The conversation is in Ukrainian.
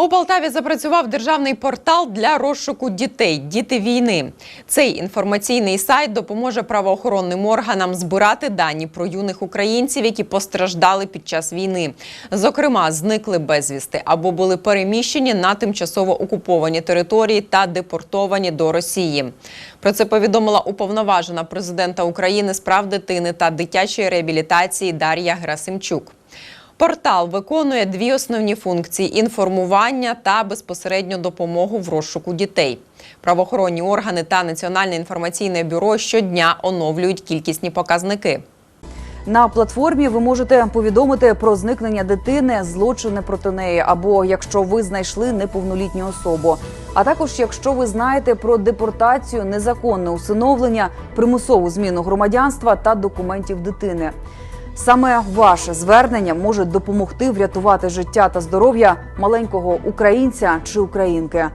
У Полтаві запрацював державний портал для розшуку дітей Діти війни. Цей інформаційний сайт допоможе правоохоронним органам збирати дані про юних українців, які постраждали під час війни. Зокрема, зникли безвісти або були переміщені на тимчасово окуповані території та депортовані до Росії. Про це повідомила уповноважена президента України з прав дитини та дитячої реабілітації Дар'я Герасимчук. Портал виконує дві основні функції: інформування та безпосередню допомогу в розшуку дітей. Правоохоронні органи та Національне інформаційне бюро щодня оновлюють кількісні показники. На платформі ви можете повідомити про зникнення дитини, злочини проти неї, або якщо ви знайшли неповнолітню особу. А також якщо ви знаєте про депортацію, незаконне усиновлення, примусову зміну громадянства та документів дитини. Саме ваше звернення може допомогти врятувати життя та здоров'я маленького українця чи українки.